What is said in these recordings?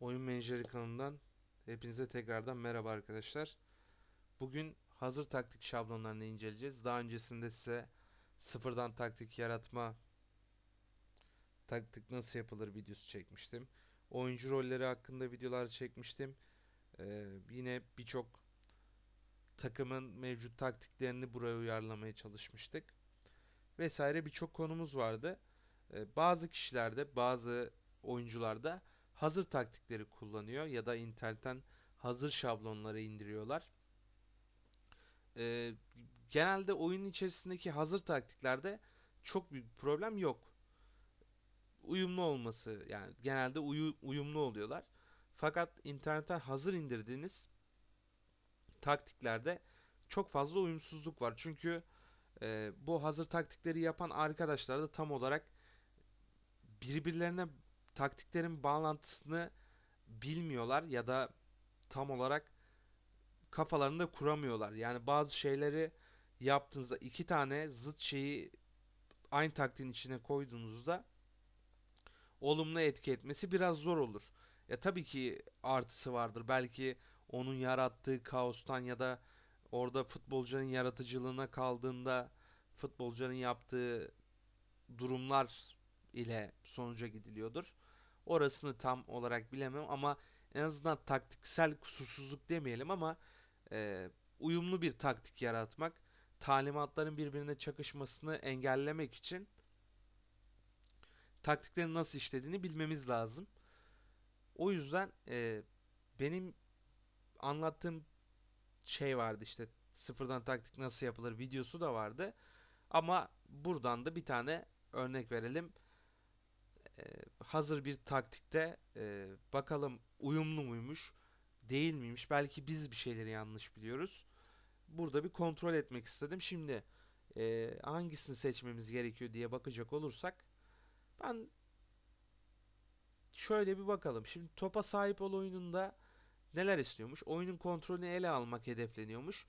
Oyun Menajeri kanalından hepinize tekrardan merhaba arkadaşlar. Bugün hazır taktik şablonlarını inceleyeceğiz. Daha öncesinde size sıfırdan taktik yaratma, taktik nasıl yapılır videosu çekmiştim. Oyuncu rolleri hakkında videolar çekmiştim. Ee, yine birçok takımın mevcut taktiklerini buraya uyarlamaya çalışmıştık. Vesaire birçok konumuz vardı. Ee, bazı kişilerde, bazı oyuncularda hazır taktikleri kullanıyor ya da internetten hazır şablonları indiriyorlar. Ee, genelde oyun içerisindeki hazır taktiklerde çok büyük bir problem yok. Uyumlu olması yani genelde uyu- uyumlu oluyorlar. Fakat internetten hazır indirdiğiniz taktiklerde çok fazla uyumsuzluk var. Çünkü e, bu hazır taktikleri yapan arkadaşlar da tam olarak birbirlerine taktiklerin bağlantısını bilmiyorlar ya da tam olarak kafalarında kuramıyorlar. Yani bazı şeyleri yaptığınızda iki tane zıt şeyi aynı taktiğin içine koyduğunuzda olumlu etki etmesi biraz zor olur. Ya tabii ki artısı vardır. Belki onun yarattığı kaostan ya da orada futbolcunun yaratıcılığına kaldığında futbolcunun yaptığı durumlar ile sonuca gidiliyordur. Orasını tam olarak bilemem ama en azından taktiksel kusursuzluk demeyelim ama e, uyumlu bir taktik yaratmak, talimatların birbirine çakışmasını engellemek için taktiklerin nasıl işlediğini bilmemiz lazım. O yüzden e, benim anlattığım şey vardı işte sıfırdan taktik nasıl yapılır videosu da vardı. Ama buradan da bir tane örnek verelim. Hazır bir taktikte e, bakalım uyumlu muymuş, değil miymiş? Belki biz bir şeyleri yanlış biliyoruz. Burada bir kontrol etmek istedim. Şimdi e, hangisini seçmemiz gerekiyor diye bakacak olursak ben şöyle bir bakalım. Şimdi topa sahip ol oyununda neler istiyormuş? Oyunun kontrolünü ele almak hedefleniyormuş.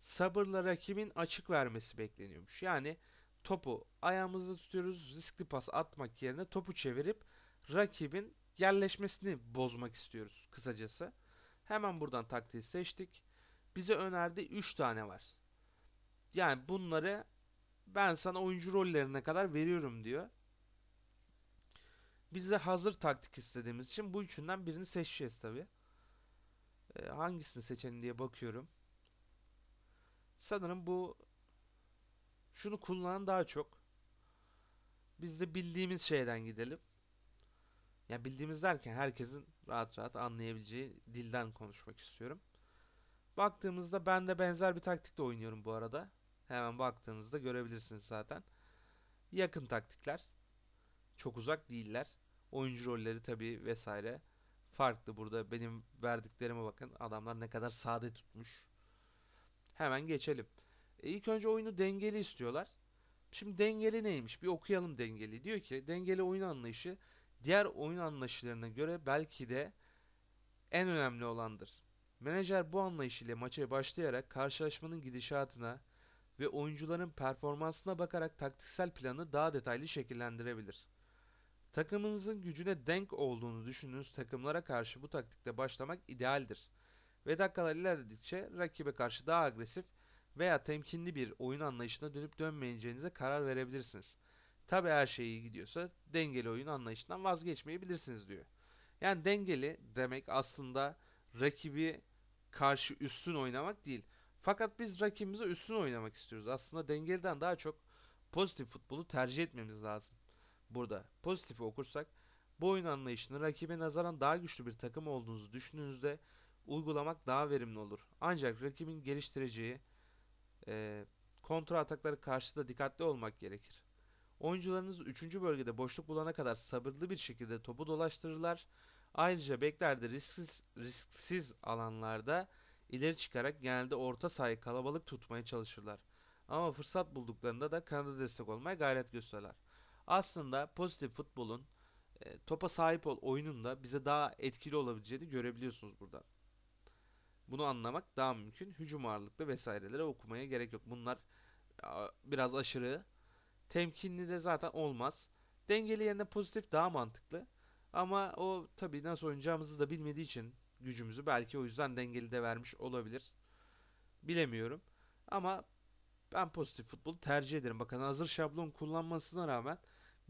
Sabırla rakibin açık vermesi bekleniyormuş. Yani topu ayağımızda tutuyoruz. Riskli pas atmak yerine topu çevirip rakibin yerleşmesini bozmak istiyoruz kısacası. Hemen buradan taktiği seçtik. Bize önerdiği 3 tane var. Yani bunları ben sana oyuncu rollerine kadar veriyorum diyor. Biz de hazır taktik istediğimiz için bu üçünden birini seçeceğiz tabi. hangisini seçelim diye bakıyorum. Sanırım bu şunu kullanan daha çok. Biz de bildiğimiz şeyden gidelim. Ya bildiğimiz derken herkesin rahat rahat anlayabileceği dilden konuşmak istiyorum. Baktığımızda ben de benzer bir taktikle oynuyorum bu arada. Hemen baktığınızda görebilirsiniz zaten. Yakın taktikler. Çok uzak değiller. Oyuncu rolleri tabii vesaire farklı. Burada benim verdiklerime bakın. Adamlar ne kadar sade tutmuş. Hemen geçelim. E, ilk önce oyunu dengeli istiyorlar. Şimdi dengeli neymiş? Bir okuyalım dengeli. Diyor ki dengeli oyun anlayışı diğer oyun anlayışlarına göre belki de en önemli olandır. Menajer bu anlayış ile maça başlayarak karşılaşmanın gidişatına ve oyuncuların performansına bakarak taktiksel planı daha detaylı şekillendirebilir. Takımınızın gücüne denk olduğunu düşündüğünüz takımlara karşı bu taktikte başlamak idealdir. Ve dakikalar ilerledikçe rakibe karşı daha agresif veya temkinli bir oyun anlayışına dönüp dönmeyeceğinize karar verebilirsiniz. Tabi her şey iyi gidiyorsa dengeli oyun anlayışından vazgeçmeyebilirsiniz diyor. Yani dengeli demek aslında rakibi karşı üstün oynamak değil. Fakat biz rakibimize üstün oynamak istiyoruz. Aslında dengeliden daha çok pozitif futbolu tercih etmemiz lazım. Burada pozitifi okursak bu oyun anlayışını rakibe nazaran daha güçlü bir takım olduğunuzu düşündüğünüzde uygulamak daha verimli olur. Ancak rakibin geliştireceği e, kontra atakları karşısında dikkatli olmak gerekir. Oyuncularınız 3. bölgede boşluk bulana kadar sabırlı bir şekilde topu dolaştırırlar. Ayrıca beklerde risksiz, risksiz alanlarda ileri çıkarak genelde orta sahayı kalabalık tutmaya çalışırlar. Ama fırsat bulduklarında da kanada destek olmaya gayret gösterirler. Aslında pozitif futbolun topa sahip ol oyununda bize daha etkili olabileceğini görebiliyorsunuz burada. Bunu anlamak daha mümkün. Hücum ağırlıklı vesaireleri okumaya gerek yok. Bunlar biraz aşırı. Temkinli de zaten olmaz. Dengeli yerine pozitif daha mantıklı. Ama o tabii nasıl oynayacağımızı da bilmediği için gücümüzü belki o yüzden dengeli de vermiş olabilir. Bilemiyorum. Ama ben pozitif futbolu tercih ederim. Bakın hazır şablon kullanmasına rağmen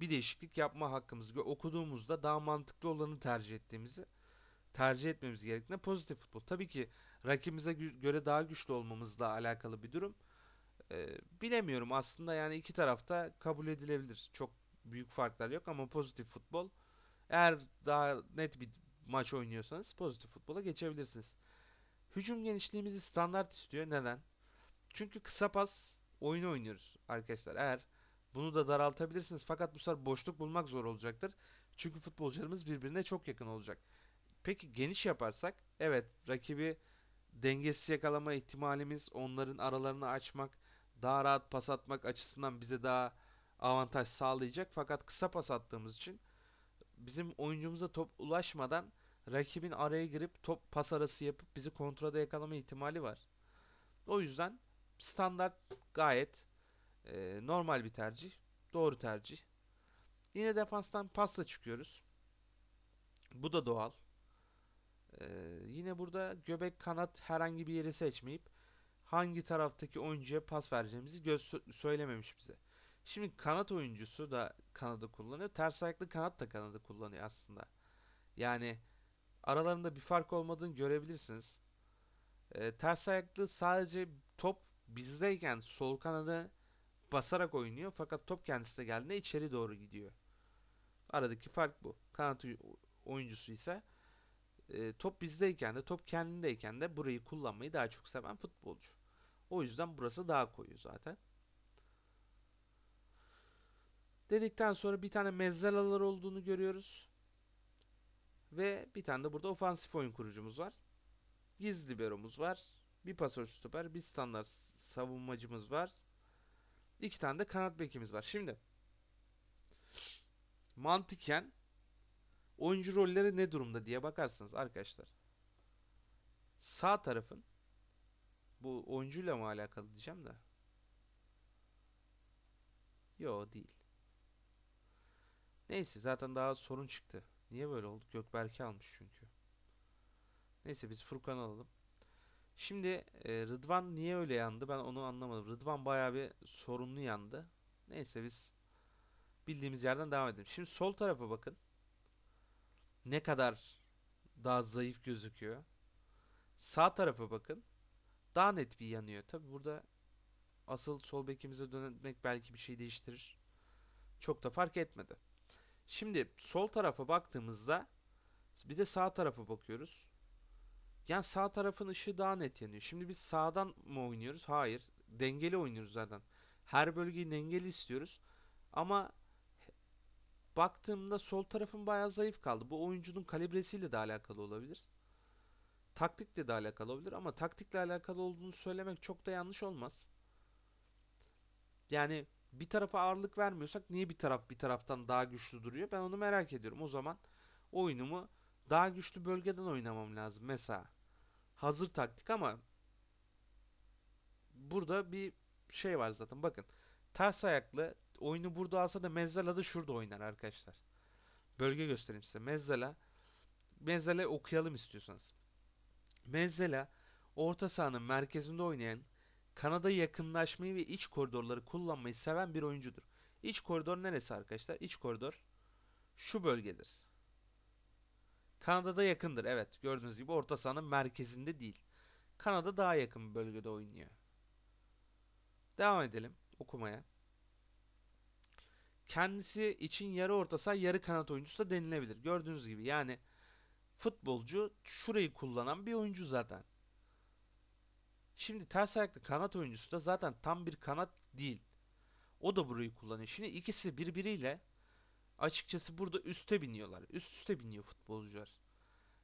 bir değişiklik yapma hakkımız okuduğumuzda daha mantıklı olanı tercih ettiğimizi tercih etmemiz gerektiğinde pozitif futbol. Tabii ki rakibimize göre daha güçlü olmamızla alakalı bir durum. Ee, bilemiyorum aslında yani iki tarafta kabul edilebilir. Çok büyük farklar yok ama pozitif futbol eğer daha net bir maç oynuyorsanız pozitif futbola geçebilirsiniz. Hücum genişliğimizi standart istiyor. Neden? Çünkü kısa pas oyunu oynuyoruz arkadaşlar. Eğer bunu da daraltabilirsiniz fakat bu sefer boşluk bulmak zor olacaktır. Çünkü futbolcularımız birbirine çok yakın olacak. Peki geniş yaparsak evet rakibi dengesiz yakalama ihtimalimiz onların aralarını açmak daha rahat pas atmak açısından bize daha avantaj sağlayacak. Fakat kısa pas attığımız için bizim oyuncumuza top ulaşmadan rakibin araya girip top pas arası yapıp bizi kontrada yakalama ihtimali var. O yüzden standart gayet e, normal bir tercih. Doğru tercih. Yine defanstan pasla çıkıyoruz. Bu da doğal. Ee, yine burada göbek kanat herhangi bir yeri seçmeyip hangi taraftaki oyuncuya pas vereceğimizi göz söylememiş bize. Şimdi kanat oyuncusu da kanadı kullanıyor. Ters ayaklı kanat da kanadı kullanıyor aslında. Yani aralarında bir fark olmadığını görebilirsiniz. Ee, ters ayaklı sadece top bizdeyken sol kanadı basarak oynuyor fakat top kendisine geldiğinde içeri doğru gidiyor. Aradaki fark bu. Kanat oy- oyuncusu ise e, top bizdeyken de top kendindeyken de burayı kullanmayı daha çok seven futbolcu. O yüzden burası daha koyu zaten. Dedikten sonra bir tane mezzalalar olduğunu görüyoruz. Ve bir tane de burada ofansif oyun kurucumuz var. Gizli liberomuz var. Bir pasör stoper, bir standart savunmacımız var. İki tane de kanat bekimiz var. Şimdi mantıken oyuncu rolleri ne durumda diye bakarsanız arkadaşlar. Sağ tarafın bu oyuncuyla mı alakalı diyeceğim de. Yo değil. Neyse zaten daha sorun çıktı. Niye böyle oldu? Gökberk'i almış çünkü. Neyse biz Furkan alalım. Şimdi e, Rıdvan niye öyle yandı? Ben onu anlamadım. Rıdvan bayağı bir sorunlu yandı. Neyse biz bildiğimiz yerden devam edelim. Şimdi sol tarafa bakın. Ne kadar daha zayıf gözüküyor. Sağ tarafa bakın. Daha net bir yanıyor. Tabi burada asıl sol bekimize dönmek belki bir şey değiştirir. Çok da fark etmedi. Şimdi sol tarafa baktığımızda bir de sağ tarafa bakıyoruz. Yani sağ tarafın ışığı daha net yanıyor. Şimdi biz sağdan mı oynuyoruz? Hayır. Dengeli oynuyoruz zaten. Her bölgeyi dengeli istiyoruz. Ama baktığımda sol tarafın bayağı zayıf kaldı. Bu oyuncunun kalibresiyle de alakalı olabilir. Taktikle de alakalı olabilir ama taktikle alakalı olduğunu söylemek çok da yanlış olmaz. Yani bir tarafa ağırlık vermiyorsak niye bir taraf bir taraftan daha güçlü duruyor? Ben onu merak ediyorum. O zaman oyunumu daha güçlü bölgeden oynamam lazım. Mesela hazır taktik ama burada bir şey var zaten. Bakın ters ayaklı oyunu burada alsa da Mezzala da şurada oynar arkadaşlar. Bölge göstereyim size. Mezzala Mezzala okuyalım istiyorsanız. Mezzala orta sahanın merkezinde oynayan kanada yakınlaşmayı ve iç koridorları kullanmayı seven bir oyuncudur. İç koridor neresi arkadaşlar? İç koridor şu bölgedir. Kanada'da yakındır. Evet, gördüğünüz gibi orta sahanın merkezinde değil. Kanada daha yakın bir bölgede oynuyor. Devam edelim okumaya. Kendisi için yarı orta saha, yarı kanat oyuncusu da denilebilir. Gördüğünüz gibi yani futbolcu şurayı kullanan bir oyuncu zaten. Şimdi ters ayaklı kanat oyuncusu da zaten tam bir kanat değil. O da burayı kullanıyor. Şimdi ikisi birbiriyle açıkçası burada üste biniyorlar. Üst üste biniyor futbolcular.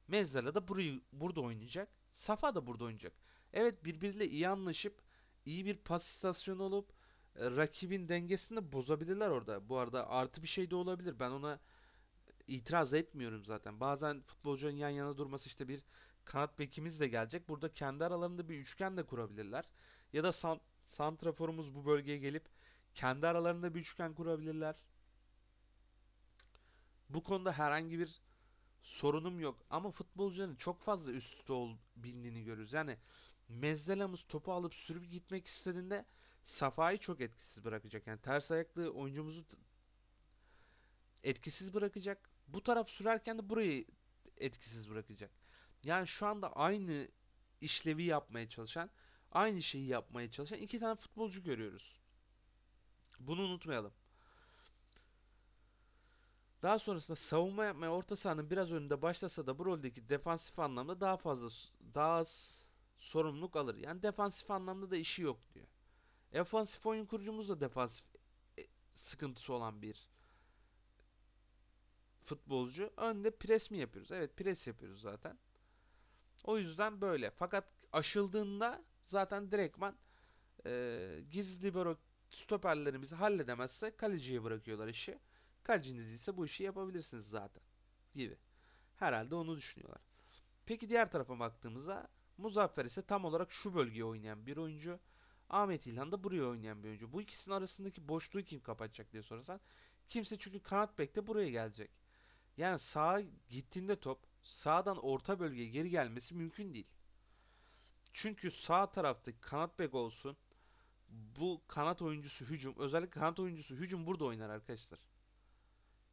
Mezzala da burayı burada oynayacak. Safa da burada oynayacak. Evet birbiriyle iyi anlaşıp iyi bir pas istasyonu olup rakibin dengesini de bozabilirler orada. Bu arada artı bir şey de olabilir. Ben ona itiraz etmiyorum zaten. Bazen futbolcunun yan yana durması işte bir kanat bekimiz de gelecek. Burada kendi aralarında bir üçgen de kurabilirler. Ya da san santraforumuz bu bölgeye gelip kendi aralarında bir üçgen kurabilirler. Bu konuda herhangi bir sorunum yok. Ama futbolcuların çok fazla üst üste bindiğini görüyoruz. Yani Mezzelamız topu alıp sürüp gitmek istediğinde Safa'yı çok etkisiz bırakacak. Yani ters ayaklı oyuncumuzu etkisiz bırakacak. Bu taraf sürerken de burayı etkisiz bırakacak. Yani şu anda aynı işlevi yapmaya çalışan, aynı şeyi yapmaya çalışan iki tane futbolcu görüyoruz. Bunu unutmayalım. Daha sonrasında savunma yapmaya orta sahanın biraz önünde başlasa da bu roldeki defansif anlamda daha fazla daha az sorumluluk alır. Yani defansif anlamda da işi yok diyor. Ofansif oyun kurucumuz da defansif e, sıkıntısı olan bir futbolcu. Önde pres mi yapıyoruz? Evet pres yapıyoruz zaten. O yüzden böyle. Fakat aşıldığında zaten direktman e, gizli libero stoperlerimizi halledemezse kaleciye bırakıyorlar işi. Kaleciniz ise bu işi yapabilirsiniz zaten gibi. Herhalde onu düşünüyorlar. Peki diğer tarafa baktığımızda Muzaffer ise tam olarak şu bölgeye oynayan bir oyuncu. Ahmet İlhan da buraya oynayan bir oyuncu. Bu ikisinin arasındaki boşluğu kim kapatacak diye sorarsan kimse çünkü kanat bek de buraya gelecek. Yani sağa gittiğinde top sağdan orta bölgeye geri gelmesi mümkün değil. Çünkü sağ taraftaki kanat bek olsun bu kanat oyuncusu hücum özellikle kanat oyuncusu hücum burada oynar arkadaşlar.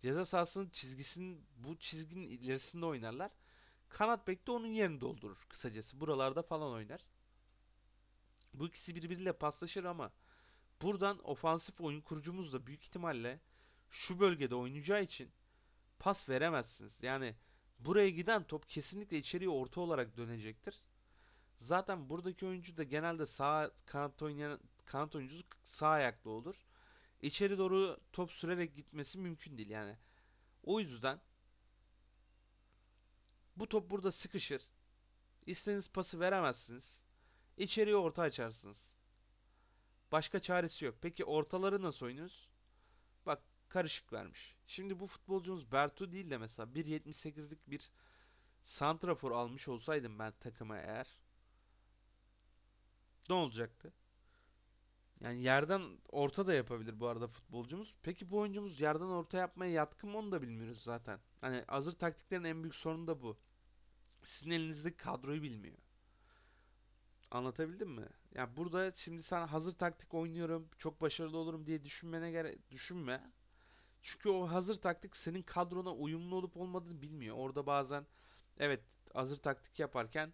Ceza sahasının çizgisinin bu çizginin ilerisinde oynarlar. Kanat bek de onun yerini doldurur kısacası. Buralarda falan oynar. Bu ikisi birbiriyle paslaşır ama buradan ofansif oyun kurucumuz da büyük ihtimalle şu bölgede oynayacağı için pas veremezsiniz. Yani buraya giden top kesinlikle içeriye orta olarak dönecektir. Zaten buradaki oyuncu da genelde sağ kanat oynayan kanat oyuncusu sağ ayaklı olur. İçeri doğru top sürerek gitmesi mümkün değil yani. O yüzden bu top burada sıkışır. İstediğiniz pası veremezsiniz. İçeriye orta açarsınız. Başka çaresi yok. Peki ortaları nasıl oynuyoruz? Bak karışık vermiş. Şimdi bu futbolcumuz Bertu değil de mesela 1.78'lik bir santrafor almış olsaydım ben takıma eğer ne olacaktı? Yani yerden orta da yapabilir bu arada futbolcumuz. Peki bu oyuncumuz yerden orta yapmaya yatkın mı onu da bilmiyoruz zaten. Hani hazır taktiklerin en büyük sorunu da bu. Sizin elinizdeki kadroyu bilmiyor. Anlatabildim mi? Ya burada şimdi sen hazır taktik oynuyorum, çok başarılı olurum diye düşünmene gerek düşünme. Çünkü o hazır taktik senin kadrona uyumlu olup olmadığını bilmiyor. Orada bazen evet hazır taktik yaparken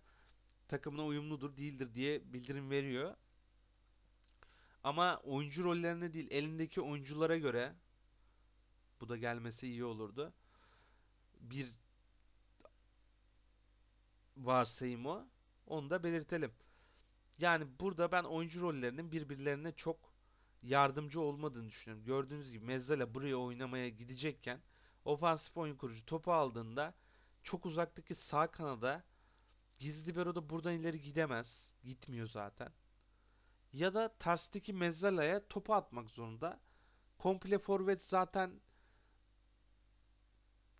takımına uyumludur, değildir diye bildirim veriyor. Ama oyuncu rollerine değil, elindeki oyunculara göre bu da gelmesi iyi olurdu. Bir varsayım o. Onu da belirtelim. Yani burada ben oyuncu rollerinin birbirlerine çok yardımcı olmadığını düşünüyorum. Gördüğünüz gibi Mezzala buraya oynamaya gidecekken ofansif oyun kurucu topu aldığında çok uzaktaki sağ kanada gizli libero da buradan ileri gidemez. Gitmiyor zaten. Ya da tersteki Mezzala'ya topu atmak zorunda. Komple forvet zaten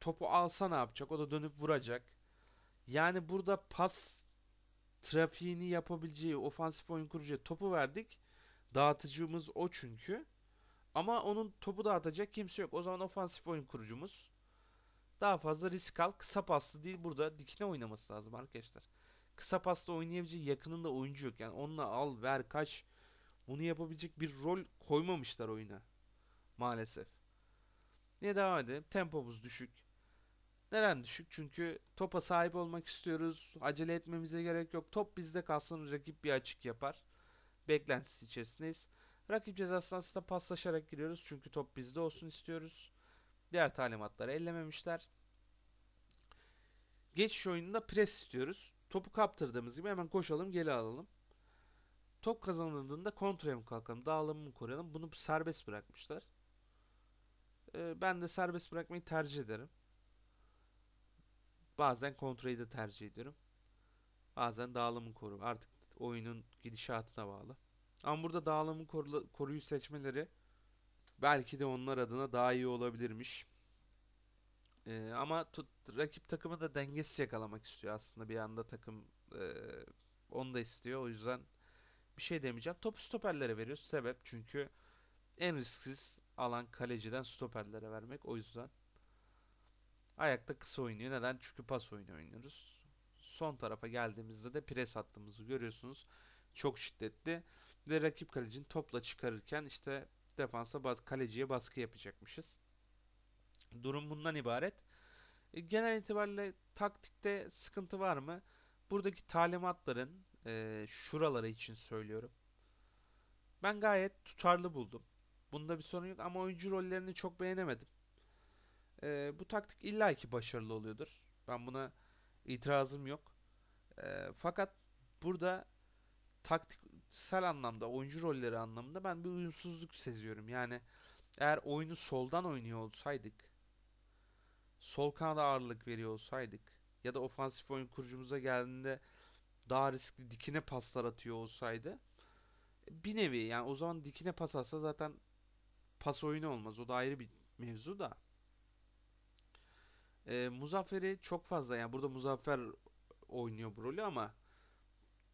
topu alsa ne yapacak? O da dönüp vuracak. Yani burada pas trafiğini yapabileceği ofansif oyun kurucuya topu verdik. Dağıtıcımız o çünkü. Ama onun topu dağıtacak kimse yok. O zaman ofansif oyun kurucumuz daha fazla risk al. Kısa paslı değil burada dikine oynaması lazım arkadaşlar. Kısa pasla oynayabileceği yakınında oyuncu yok. Yani onunla al ver kaç bunu yapabilecek bir rol koymamışlar oyuna. Maalesef. Niye devam edelim? Tempomuz düşük. Neden düşük? Çünkü topa sahip olmak istiyoruz. Acele etmemize gerek yok. Top bizde kalsın rakip bir açık yapar. Beklentisi içerisindeyiz. Rakip ceza sahasında paslaşarak giriyoruz. Çünkü top bizde olsun istiyoruz. Diğer talimatları ellememişler. Geçiş oyununda pres istiyoruz. Topu kaptırdığımız gibi hemen koşalım geri alalım. Top kazanıldığında kontraya mı kalkalım, dağılımı mı koruyalım? Bunu serbest bırakmışlar. Ee, ben de serbest bırakmayı tercih ederim. Bazen kontrayı da tercih ediyorum. Bazen dağılımı koru. Artık oyunun gidişatına bağlı. Ama burada dağılımı koru, koruyu seçmeleri belki de onlar adına daha iyi olabilirmiş. Ee, ama tut, rakip takımı da dengesiz yakalamak istiyor aslında bir anda takım e, onu da istiyor. O yüzden bir şey demeyeceğim. Topu stoperlere veriyoruz. Sebep çünkü en risksiz alan kaleciden stoperlere vermek. O yüzden ayakta kısa oynuyor. Neden? Çünkü pas oyunu oynuyoruz. Son tarafa geldiğimizde de pres hattımızı görüyorsunuz. Çok şiddetli ve rakip kalecinin topla çıkarırken işte defansa bas kaleciye baskı yapacakmışız. Durum bundan ibaret. E, genel itibariyle taktikte sıkıntı var mı? Buradaki talimatların e, şuraları için söylüyorum. Ben gayet tutarlı buldum. Bunda bir sorun yok ama oyuncu rollerini çok beğenemedim. E, bu taktik illaki başarılı oluyordur. Ben buna itirazım yok. E, fakat burada taktiksel anlamda, oyuncu rolleri anlamında ben bir uyumsuzluk seziyorum. Yani eğer oyunu soldan oynuyor olsaydık, sol kanada ağırlık veriyor olsaydık ya da ofansif oyun kurucumuza geldiğinde daha riskli dikine paslar atıyor olsaydı bir nevi yani o zaman dikine pas atsa zaten pas oyunu olmaz. O da ayrı bir mevzu da. Ee, Muzaffer'i çok fazla yani burada Muzaffer oynuyor bu rolü ama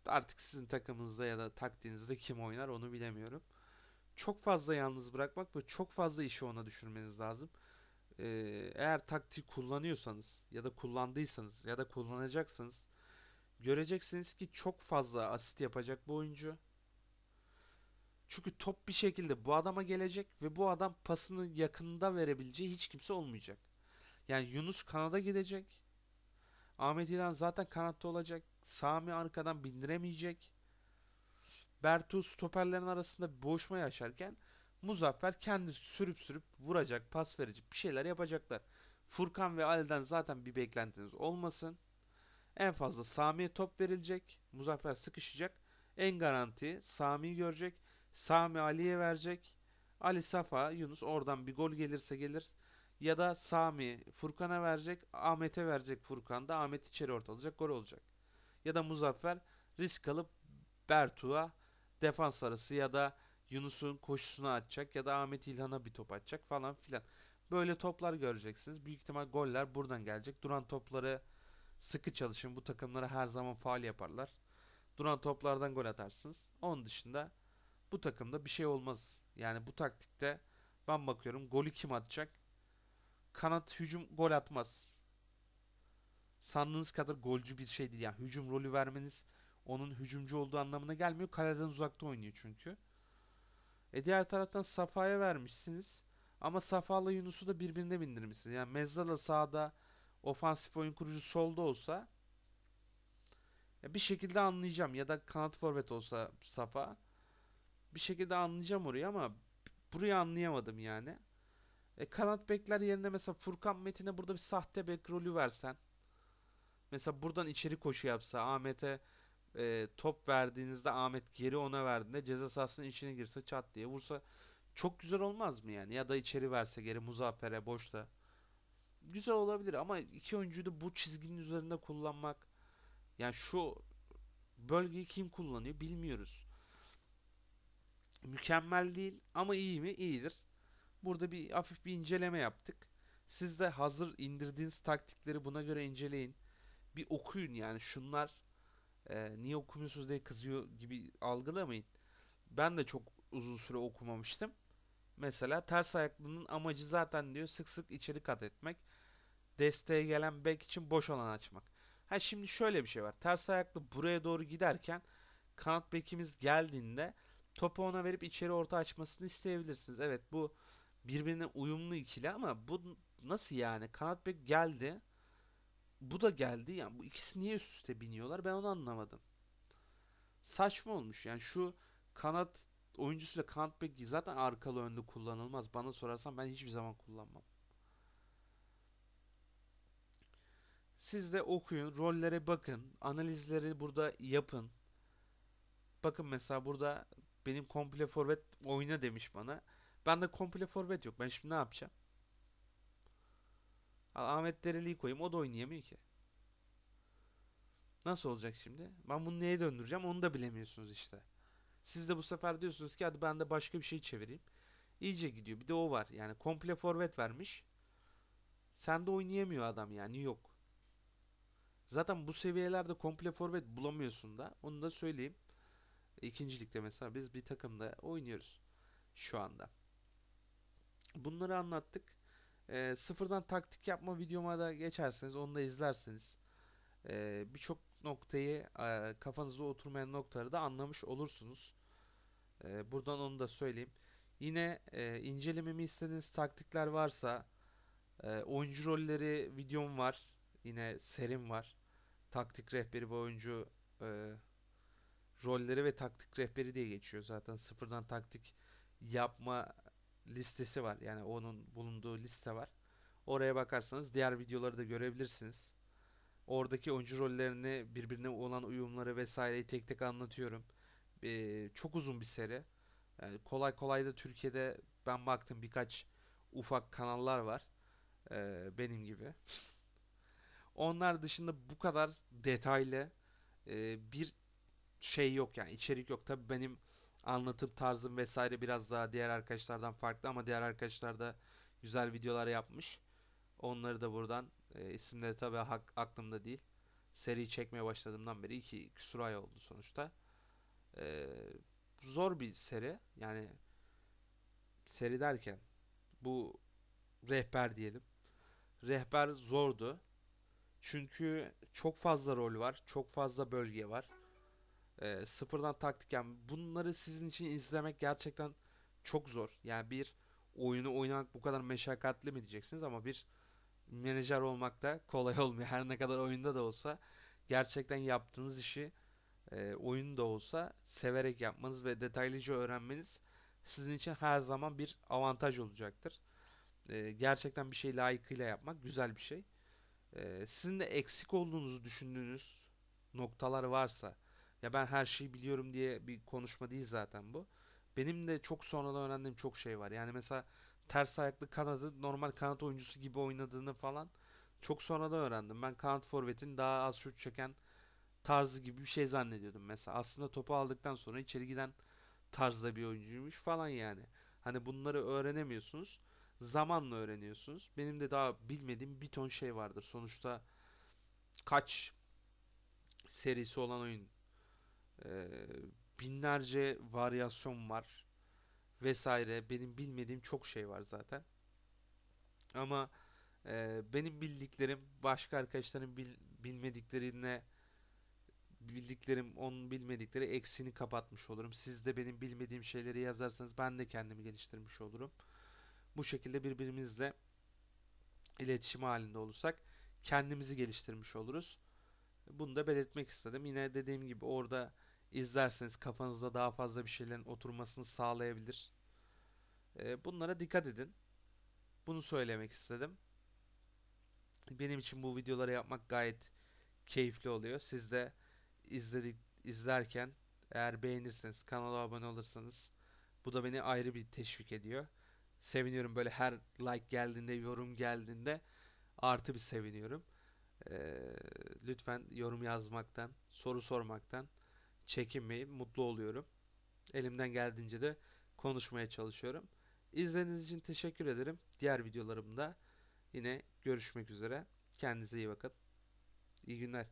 artık sizin takımınızda ya da taktiğinizde kim oynar onu bilemiyorum. Çok fazla yalnız bırakmak ve çok fazla işi ona düşürmeniz lazım. Ee, eğer taktiği kullanıyorsanız ya da kullandıysanız ya da kullanacaksanız göreceksiniz ki çok fazla asist yapacak bu oyuncu. Çünkü top bir şekilde bu adama gelecek ve bu adam pasını yakında verebileceği hiç kimse olmayacak. Yani Yunus kanada gidecek. Ahmet İlhan zaten kanatta olacak. Sami arkadan bindiremeyecek. Bertu stoperlerin arasında boğuşma yaşarken Muzaffer kendi sürüp sürüp vuracak, pas verecek bir şeyler yapacaklar. Furkan ve Ali'den zaten bir beklentiniz olmasın. En fazla Sami'ye top verilecek. Muzaffer sıkışacak. En garanti Sami'yi görecek. Sami Ali'ye verecek. Ali Safa, Yunus oradan bir gol gelirse gelir. Ya da Sami Furkan'a verecek. Ahmet'e verecek Furkan da. Ahmet içeri ortalayacak. Gol olacak. Ya da Muzaffer risk alıp Bertu'ya defans arası ya da Yunus'un koşusuna atacak ya da Ahmet İlhan'a bir top atacak falan filan. Böyle toplar göreceksiniz. Büyük ihtimal goller buradan gelecek. Duran topları sıkı çalışın. Bu takımlara her zaman faal yaparlar. Duran toplardan gol atarsınız. Onun dışında bu takımda bir şey olmaz. Yani bu taktikte ben bakıyorum golü kim atacak? Kanat hücum gol atmaz. Sandığınız kadar golcü bir şey değil. Yani hücum rolü vermeniz onun hücumcu olduğu anlamına gelmiyor. Kaleden uzakta oynuyor çünkü. E diğer taraftan Safa'ya vermişsiniz. Ama Safa'la Yunus'u da birbirine bindirmişsiniz. Yani Mezzala sağda ofansif oyun kurucu solda olsa ya bir şekilde anlayacağım. Ya da kanat forvet olsa Safa bir şekilde anlayacağım orayı ama burayı anlayamadım yani. E, kanat bekler yerine mesela Furkan Metin'e burada bir sahte bek rolü versen. Mesela buradan içeri koşu yapsa Ahmet'e e, top verdiğinizde Ahmet geri ona verdiğinde ceza sahasının içine girse çat diye vursa çok güzel olmaz mı yani? Ya da içeri verse geri Muzaffer'e boşta. Güzel olabilir ama iki oyuncuyu da bu çizginin üzerinde kullanmak yani şu bölgeyi kim kullanıyor bilmiyoruz. Mükemmel değil ama iyi mi? İyidir. Burada bir hafif bir inceleme yaptık. Siz de hazır indirdiğiniz taktikleri buna göre inceleyin. Bir okuyun yani şunlar e, niye okumuyorsunuz diye kızıyor gibi algılamayın. Ben de çok uzun süre okumamıştım. Mesela ters ayaklının amacı zaten diyor sık sık içeri kat etmek. Desteğe gelen bek için boş alan açmak. Ha şimdi şöyle bir şey var. Ters ayaklı buraya doğru giderken kanat bekimiz geldiğinde topu ona verip içeri orta açmasını isteyebilirsiniz. Evet bu birbirine uyumlu ikili ama bu nasıl yani? Kanat bek geldi. Bu da geldi. Yani bu ikisi niye üst üste biniyorlar? Ben onu anlamadım. Saçma olmuş. Yani şu kanat oyuncusuyla kanat bek zaten arkalı önlü kullanılmaz. Bana sorarsan ben hiçbir zaman kullanmam. Siz de okuyun, rollere bakın, analizleri burada yapın. Bakın mesela burada benim komple forvet oyna demiş bana. Ben de komple forvet yok. Ben şimdi ne yapacağım? Al Ahmet Dereli'yi koyayım. O da oynayamıyor ki. Nasıl olacak şimdi? Ben bunu neye döndüreceğim? Onu da bilemiyorsunuz işte. Siz de bu sefer diyorsunuz ki hadi ben de başka bir şey çevireyim. İyice gidiyor. Bir de o var. Yani komple forvet vermiş. Sen de oynayamıyor adam yani yok. Zaten bu seviyelerde komple forvet bulamıyorsun da. Onu da söyleyeyim. İkincilikte mesela biz bir takımda oynuyoruz şu anda. Bunları anlattık. Ee, sıfırdan taktik yapma videoma da geçerseniz onu da izlerseniz ee, birçok noktayı ee, kafanızda oturmayan noktaları da anlamış olursunuz. Ee, buradan onu da söyleyeyim. Yine ee, incelememi istediğiniz taktikler varsa ee, oyuncu rolleri videom var. Yine serim var. Taktik rehberi ve oyuncu ee, rolleri ve taktik rehberi diye geçiyor. Zaten sıfırdan taktik yapma listesi var. Yani onun bulunduğu liste var. Oraya bakarsanız diğer videoları da görebilirsiniz. Oradaki oyuncu rollerini, birbirine olan uyumları vesaireyi tek tek anlatıyorum. Ee, çok uzun bir seri. Yani kolay kolay da Türkiye'de ben baktım birkaç ufak kanallar var. Ee, benim gibi. Onlar dışında bu kadar detaylı e, bir şey yok yani içerik yok. Tabii benim anlatım tarzım vesaire biraz daha diğer arkadaşlardan farklı ama diğer arkadaşlar da güzel videolar yapmış. Onları da buradan e, isimleri tabii hak, aklımda değil. Seri çekmeye başladığımdan beri iki küsur ay oldu sonuçta. E, zor bir seri. Yani seri derken bu rehber diyelim. Rehber zordu. Çünkü çok fazla rol var. Çok fazla bölge var. Ee, sıfırdan taktik yani bunları sizin için izlemek gerçekten çok zor. Yani bir oyunu oynamak bu kadar meşakkatli mi diyeceksiniz ama bir menajer olmak da kolay olmuyor. Her ne kadar oyunda da olsa gerçekten yaptığınız işi e, oyun da olsa severek yapmanız ve detaylıca öğrenmeniz sizin için her zaman bir avantaj olacaktır. E, gerçekten bir şey layıkıyla yapmak güzel bir şey. E, sizin de eksik olduğunuzu düşündüğünüz noktalar varsa ya ben her şeyi biliyorum diye bir konuşma değil zaten bu. Benim de çok sonradan öğrendiğim çok şey var. Yani mesela ters ayaklı kanadı normal kanat oyuncusu gibi oynadığını falan çok sonradan öğrendim. Ben kanat forvetin daha az şut çeken tarzı gibi bir şey zannediyordum mesela. Aslında topu aldıktan sonra içeri giden tarzda bir oyuncuymuş falan yani. Hani bunları öğrenemiyorsunuz. Zamanla öğreniyorsunuz. Benim de daha bilmediğim bir ton şey vardır. Sonuçta kaç serisi olan oyun binlerce varyasyon var vesaire. Benim bilmediğim çok şey var zaten. Ama e, benim bildiklerim başka arkadaşların bil- bilmediklerine bildiklerim onun bilmedikleri eksini kapatmış olurum. Siz de benim bilmediğim şeyleri yazarsanız ben de kendimi geliştirmiş olurum. Bu şekilde birbirimizle iletişim halinde olursak kendimizi geliştirmiş oluruz. Bunu da belirtmek istedim. Yine dediğim gibi orada izlerseniz kafanızda daha fazla bir şeylerin oturmasını sağlayabilir. Ee, bunlara dikkat edin. Bunu söylemek istedim. Benim için bu videoları yapmak gayet keyifli oluyor. Siz de izledik izlerken eğer beğenirseniz, kanala abone olursanız bu da beni ayrı bir teşvik ediyor. Seviniyorum böyle her like geldiğinde, yorum geldiğinde artı bir seviniyorum. Ee, lütfen yorum yazmaktan, soru sormaktan çekinmeyin. Mutlu oluyorum. Elimden geldiğince de konuşmaya çalışıyorum. İzlediğiniz için teşekkür ederim. Diğer videolarımda yine görüşmek üzere. Kendinize iyi bakın. İyi günler.